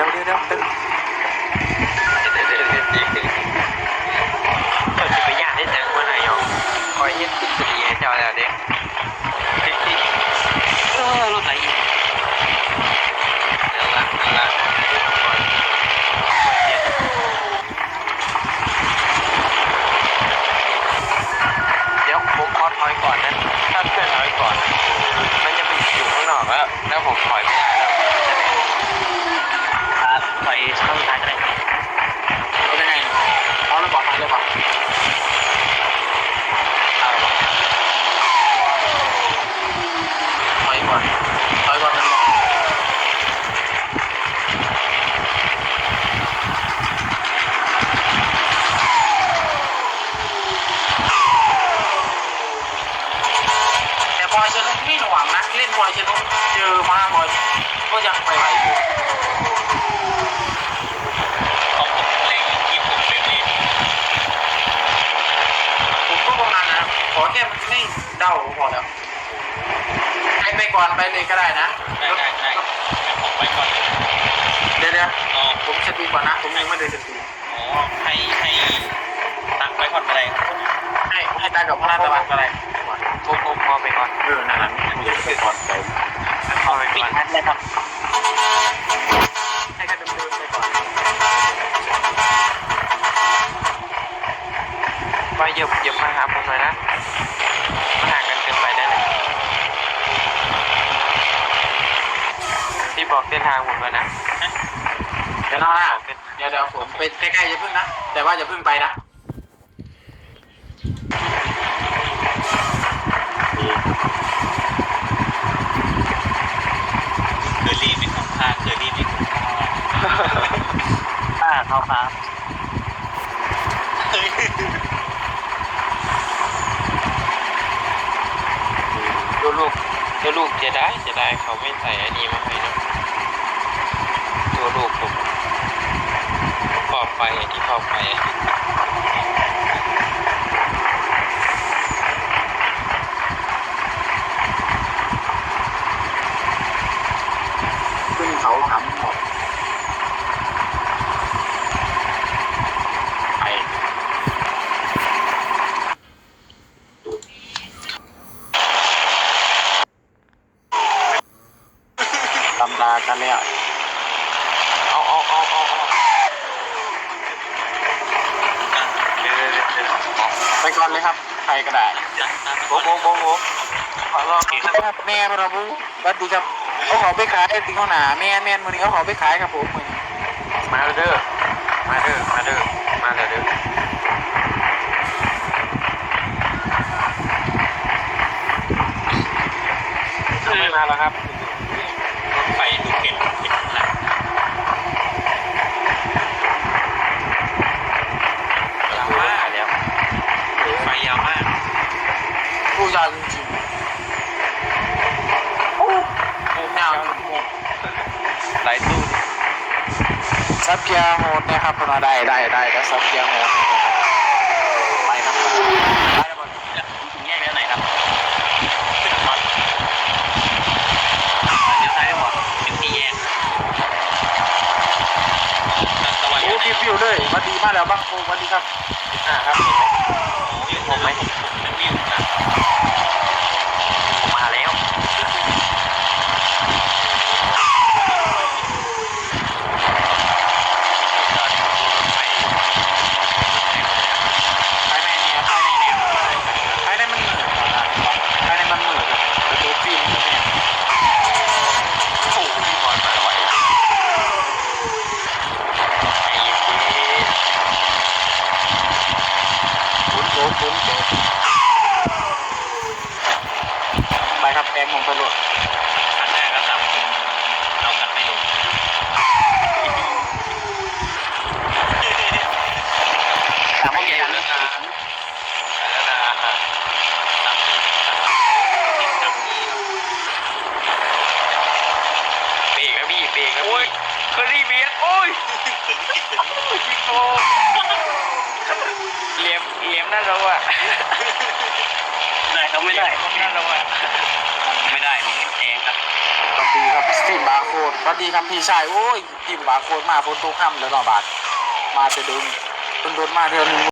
ดี๋ยวเดี๋ยวเดี๋ยวตึ้งเราจะไปย่านได้จังเมื่อไหร่ยองคอยเฮ็ดขึ้นดีให้เจ้าแล้วเด็กเออรถไหลเดี๋ยวละเดี๋ยวละเดี๋ยวผมขอถอยก่อนนะถ้าเพื่อนถอยก่อน มันจะไปอยู่ข้างนอกแล้ว แล้วผมถอยไม่ได้แล้ว ครับถอยเข้าทางก็ได้ เอาได้ไงเอาแล้วบอกทางเลยบอก เอาละ ถอยก่อนถอยก่อนมันบอกแต่บอยชนุกนี่ระหว่างนักเล่นบอยชนุก เจอมาบอยก็ยังไปไหวอยู่ของผมแรงยี่สิบเปอร์เซ็นต์ผมก็ประมาณนั้นขอแค่มันไม่เดาพอแล้วใครไปก่อนไปเลยก็ได้นะได้ได้ได้ผมไปก่อนเดี๋ยวเดี๋ยวอ๋อผมสตรีมก่อนนะ ผมยังไม่ได้สตรีมอ๋อให้ให้ตักไปก่อนก็ได้ครับผมให้ให้ตากับพระราชวังก็ได้ ผมผมพอไปก่ อนเออนั่นแหละผมจะไปก่อนไปพอไปปิดก่อนทันเลยครับให้แค่เดิมๆไปก่อนไปเหยียบหยียบมาหาผมหน่อยนะมันห่างกันเกินไปได้เลยพี่บอกเส้นทางผมเลยนะ เดี๋ยวนะเดี๋ยวเดี๋ยวผมไปใกล้ๆอย่าพึ่งนะ แต่ว่าอย่าพึ่งไปนะ เคอรี่ไม่คุ้มค่าเคอรี่ไม่คุ้มค่าค่า เขาทำเฮ้ยตัวลูกตัวลูกจะได้จะได้เขาไม่ใส่อันนี้มาให้นะตัวลูกผมขอบไปที่ขอบไปอะ ขึ้นเขาหำหมดไป ตำรากันแล้วเอาเอาเอาเอาเอาเดี๋ยวเดี๋ยวเดี๋ยวเดี๋ยวไปก่อนเลยครับ ใครก็ได้โบ๊ะโบ๊ะโบ๊ะโบ๊ะขอรอบครับแม่พระบุสวัสดีครับเอาของไปขายติงข้าวหนาแม่แม่มือนี้เอาของไปขายครับผมมือนี้มาเด้อมาเด้อมาเด้อมาเด้อเด้อไม่มาแล้วครับ รถไฟดูเห็นเห็นหลัง ยาวมากแล้ว ไฟยาวมาก ผู้ยาวจริงๆโอ้ยาวจริงหลายตู้ๆซับเกียร์โหดนะครับพอได้ได้ได้แล้วซับเกียร์โหดไปครับไปแล้วบอลถึงแยกไปไหนครับขึ้นรถเลี้ยวซ้ายไปหมดถึงที่แยกทางตะวันโอ้ฟิวฟิวเลยมาดีมากแล้วบ้างโฟสวัสดีครับอ่าครับเห็นไหม ผมไหมผมเป็นวิวนะ มาแล้ว ภายในเนี่ยภายในเนี่ยภายในมันเหมือนภายในมันเหมือนกับตัวฟิล์มเนี่ย โอ้โหพี่บอลมาแล้วไอ้ไอ้เจ๊ คุ้นโก้คุ้นโก้ไปครับแกงมงตำรวจ คันแรกก็สับเอากันไม่ลง ถามว่าแก เรื่อง เรื่อง การ แล้วนะ สับที่สับที่สับที่ เบรกแล้วพี่เบรกแล้วโอ้ยเคอรี่เบียดโอ้ย พี่โกเหลี่ยมเหลี่ยมนั่นเราอะได้เขาไม่ได้นั่นเราอะไม่ได้นี่เองครับสวัสดีครับพี่บาโค้ดสวัสดีครับพี่ชายโอ้ยพี่บาโค้ดมาโฟโต้ข้ามแล้วหนอบาทมาจะโดนโดนมาเดือน